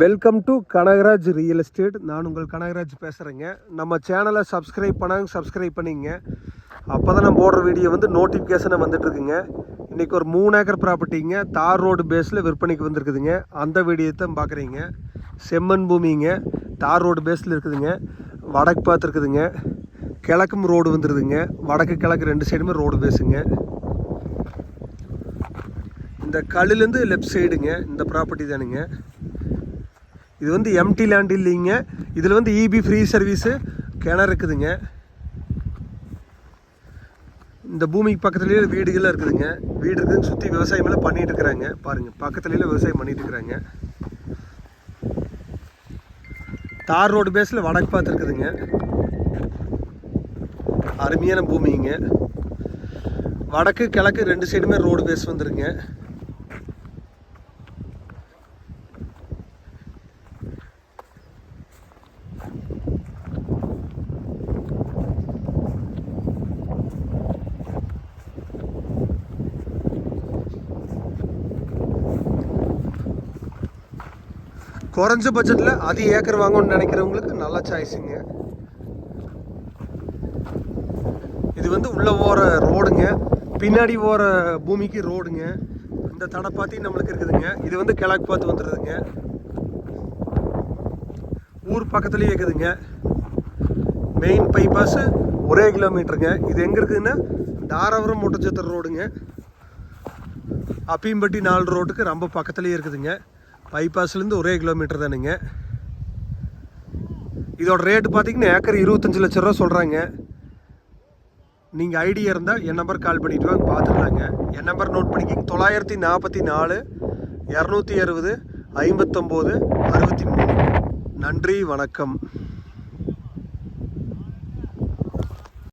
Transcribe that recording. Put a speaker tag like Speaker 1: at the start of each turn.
Speaker 1: Welcome to Kanagaraj real estate நான் உங்கள் கனகராஜ் பேசுகிறேங்க நம்ம சேனலை சப்ஸ்கிரைப் பண்ணாங்க சப்ஸ்கிரைப் பண்ணிங்க. அப்போ தான் நம்ம போடுற வீடியோ வந்து நோட்டிஃபிகேஷனை வந்துட்டுருக்குங்க இன்றைக்கி ஒரு மூணு ஏக்கர் ப்ராப்பர்ட்டிங்க தார் ரோடு பேஸில் விற்பனைக்கு வந்திருக்குதுங்க. அந்த வீடியோ தான் பார்க்குறீங்க செம்மண் பூமிங்க தார் ரோடு பேஸில் இருக்குதுங்க. வடக்கு பார்த்துருக்குதுங்க. கிழக்கும் ரோடு வந்துடுதுங்க வடக்கு கிழக்கு ரெண்டு சைடுமே ரோடு பேஸுங்க இந்த கல்லுலேருந்து லெஃப்ட் சைடுங்க இந்த ப்ராப்பர்ட்டி தானுங்க. இது வந்து எம்டி லேண்ட் இல்லைங்க. இதில் வந்து இபி ஃப்ரீ சர்வீஸு கிணறு இருக்குதுங்க. இந்த பூமிக்கு பக்கத்துலேயே வீடுகள்லாம் இருக்குதுங்க. வீடு இருக்குதுன்னு சுற்றி விவசாயமெல்லாம் பண்ணிகிட்டு இருக்கிறாங்க. பாருங்கள் பக்கத்துலேயே விவசாயம் பண்ணிகிட்டு இருக்கிறாங்க. தார் ரோடு பேஸில் வடக்கு பார்த்து இருக்குதுங்க. அருமையான பூமிங்க. வடக்கு கிழக்கு ரெண்டு சைடுமே ரோடு பேஸ் வந்துருங்க குறைஞ்ச பட்ஜெட்டில் அதிக ஏக்கர் வாங்கணும்னு நினைக்கிறவங்களுக்கு நல்ல சாய்ஸுங்க இது வந்து உள்ளே போகிற ரோடுங்க பின்னாடி போகிற பூமிக்கு ரோடுங்க இந்த தடை பார்த்தி நம்மளுக்கு இருக்குதுங்க. இது வந்து கிழக்கு பார்த்து வந்துடுதுங்க ஊர் பக்கத்துலேயே இருக்குதுங்க. மெயின் பைபாஸு ஒரே கிலோமீட்டருங்க இது எங்கே இருக்குதுன்னா தாராபுரம் முட்டச்சத்திர ரோடுங்க அப்பீம்பட்டி நாலு ரோட்டுக்கு ரொம்ப பக்கத்துலேயே இருக்குதுங்க. பைபாஸ்லேருந்து ஒரே கிலோமீட்டர் தானுங்க. இதோட ரேட்டு பார்த்தீங்கன்னா ஏக்கர் இருபத்தஞ்சி லட்ச ரூபா சொல்கிறாங்க நீங்கள் ஐடியா இருந்தால் என் நம்பர் கால் பண்ணிட்டு வாங்க பார்த்துக்கலாங்க என் நம்பர் நோட் பண்ணிக்கிங்க. தொள்ளாயிரத்தி நாற்பத்தி நாலு இரநூத்தி அறுபது ஐம்பத்தொம்போது அறுபத்தி மூணு. நன்றி வணக்கம்.